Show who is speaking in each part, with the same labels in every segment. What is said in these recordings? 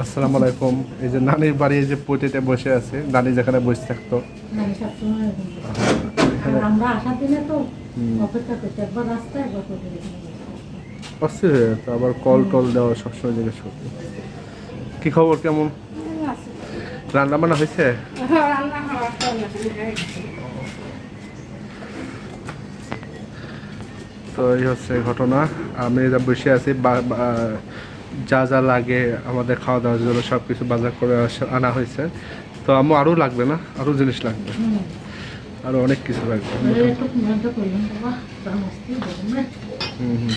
Speaker 1: আসসালামু আলাইকুম। এই যে নানির বাড়ি এই যে পটিতে বসে আছে। নানি যেখানে বসে থাকতো। অস্থির হয়ে যেত আবার কল টল দেওয়া সবসময় জিজ্ঞেস করতো কি খবর কেমন? রান্না বান্না হয়েছে তো এই হচ্ছে ঘটনা। আমি যা বসে আছি যা যা লাগে আমাদের খাওয়া দাওয়ার জন্য সব কিছু বাজার করে আনা হয়েছে। তো আমার আরও লাগবে না? আরও জিনিস লাগবে। আরও অনেক কিছু লাগবে। হুম হুম।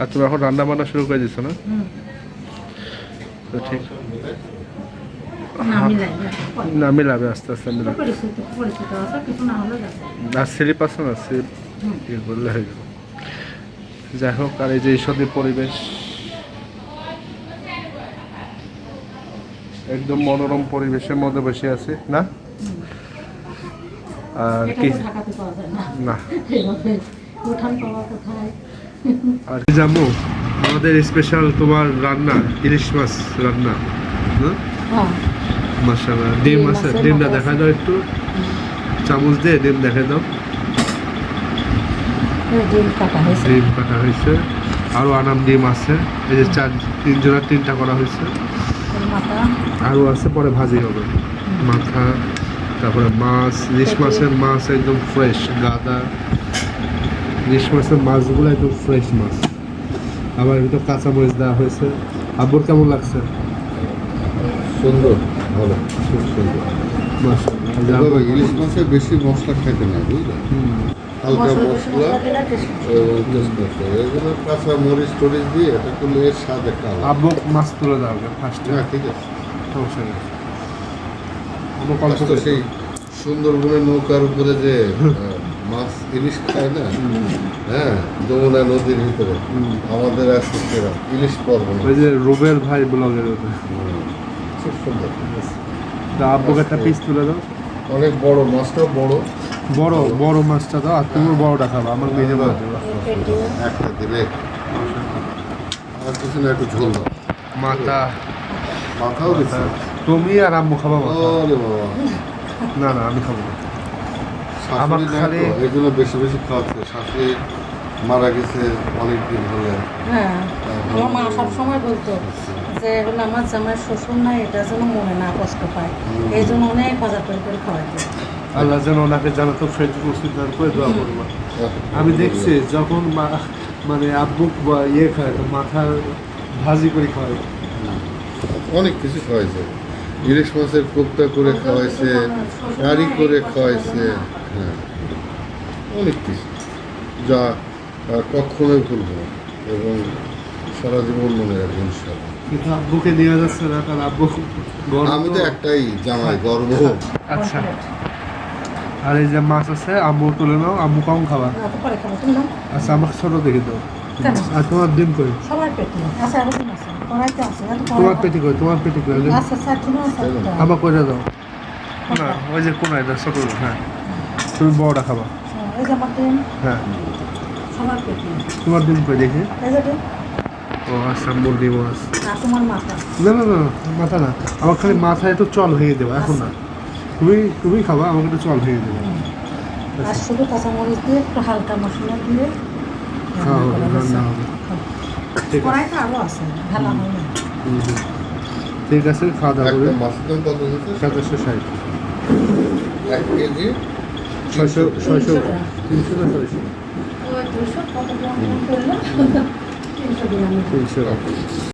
Speaker 1: আর তুমি এখন রান্না বান্না শুরু করে দিচ্ছ না? তো ঠিক।
Speaker 2: না মিলাই না
Speaker 1: মিলাবে আস্তে আস্তে মিলাবে।
Speaker 2: যাবে
Speaker 1: আর আছে না স্লিপ। ইয়ে করলে হয়ে যাবে যাই হোক আর এই যে ঈশ্বরের পরিবেশ একদম মনোরম পরিবেশের মধ্যে বসে আছি না? আর কি?
Speaker 2: না।
Speaker 1: আর জামু আমাদের স্পেশাল তোমার রান্না ইলিশ মাছ রান্না হ্যাঁ।
Speaker 2: হ্যাঁ
Speaker 1: ডিম আছে ডিমটা দেখা দাও একটু। চামচ দিয়ে ডিম দেখা দাও।
Speaker 2: ডিম কাটা হয়েছে।
Speaker 1: ডিম কাটা হয়েছে। আরও আনাম ডিম আছে। এই যে চার তিন জোড়া তিনটা করা হয়েছে। আরও আছে পরে ভাজি হবে। মাথা তারপরে মাছ ইলিশ মাছের মাছ একদম ফ্রেশ গাদা। ইলিশ মাছের মাছগুলো একদম ফ্রেশ মাছ। আবার একটু কাঁচা মরিচ দেওয়া হয়েছে। আব্বুর কেমন লাগছে?
Speaker 3: সুন্দর। ভালো খুব সুন্দর। ইলিশ মাছে বেশি মশলা খাইতে না বুঝলে?
Speaker 1: হুম।
Speaker 3: হালকা
Speaker 2: মশলা
Speaker 3: এবং এগুলো কাঁচা মরিচ টরিচ দিয়ে এটা করলে এর স্বাদ একটা
Speaker 1: আব্বু মাছ তুলে দাও ফার্স্টে
Speaker 3: হ্যাঁ ঠিক আছে।
Speaker 1: সমস্যা নেই। আব্বু কল
Speaker 3: সেই সুন্দরবনের নৌকার উপরে যে মাছ ইলিশ খায় না? হ্যাঁ যমুনা নদীর ভিতরে।
Speaker 1: হুম।
Speaker 3: আমাদের আছে সেরা ইলিশ পর্ব।
Speaker 1: ওই যে রুবেল ভাই ব্লগের
Speaker 3: খুব সুন্দর
Speaker 1: তা আব্বুকে একটা পিস তুলে দাও।
Speaker 3: অনেক বড় মাছটাও বড়।
Speaker 1: বড় বড় মাছটা দাও আর তুমি বড়টা খাবা আমার মেয়ে মাছ
Speaker 3: একটা দিলে। আর কিছু না একটু ঝোল দাও।
Speaker 1: মাথা।
Speaker 3: মাথাও দিচ্ছে।
Speaker 1: তুমি আর আম্মু খাব না না আমি খাব না। আমার খালি-
Speaker 3: এগুলো বেশি বেশি খাওয়াচ্ছে। শাশুড়ি মারা গেছে অনেক দিন হলে
Speaker 2: হ্যাঁ আমার মা সব সময় বলতো যে এগুলো আমার জামাই শ্বশুর নাই এটা যেন মনে না কষ্ট পায়। এই জন্য অনেক বাজার করে করে খাওয়াইতো
Speaker 1: আল্লাহ যেন ওনাকে জানাতো ফ্রেন্ড মুসলিম করে দোয়া করব আমি দেখছি যখন মা- মানে আব্বু বা ইয়ে খায় তো মাথার ভাজি করে খাওয়ায়।
Speaker 3: অনেক কিছু খাওয়াইছে। ইলিশ মাছের কোপ্তা করে খাওয়াইছে কারি করে খাওয়াইছে হ্যাঁ। অনেক কিছু। যা কখনোই ভুলবো এবং সারা জীবন মনে রাখব ইনশাআল্লাহ।
Speaker 1: কিন্তু আব্বুকে নিয়ে যাচ্ছে না কারণ আব্বু
Speaker 3: আমি তো একটাই জামাই গর্ব।
Speaker 1: আচ্ছা। আর এই যে মাছ আছে আম্মু তুলে নাও আম্মু কম খাবা। আচ্ছা আমাকে ছোট দেখে দাও। আর তোমার ডিম কই?
Speaker 2: দিন আর কড়াই-
Speaker 1: তোমার পেটি কই? তোমার পেটি কই?
Speaker 2: আচ্ছা চারটে আছে
Speaker 1: আমার কইরা দাও। না ওই যে কোনায় দাও ছোট হ্যাঁ। তুমি বড়টা খাবা।
Speaker 2: হ্যাঁ, আমার
Speaker 1: হ্যাঁ। তোমার ডিম কই দেখি? ও আচ্ছা মুরগি মাছ
Speaker 2: আর তোমার মাথা?
Speaker 1: না না না মাথা না। আমার খালি মাথায় একটু চল ভেঙে দেবো এখন না। তুমি তুমি খাবা আমাকে একটু চল ভেঙে দেবো।
Speaker 2: আর শুধু কাঁচামরিচ দিয়ে একটু হালকা মশলা দিয়ে
Speaker 1: খাওয়া
Speaker 2: রান্না
Speaker 1: হবে। রান্না হবে আছে।
Speaker 2: আরও আছে হয় না
Speaker 1: হুম, হুম। ঠিক আছে খাওয়া দাওয়া করে সাতাশশো ষাট।
Speaker 3: এক কেজি?
Speaker 1: ছয়শো ছয়শো তিনশো না ছয়শো?
Speaker 2: ওই দুশো কত গ্রাম করল তিনশো গ্রাম
Speaker 1: তিনশো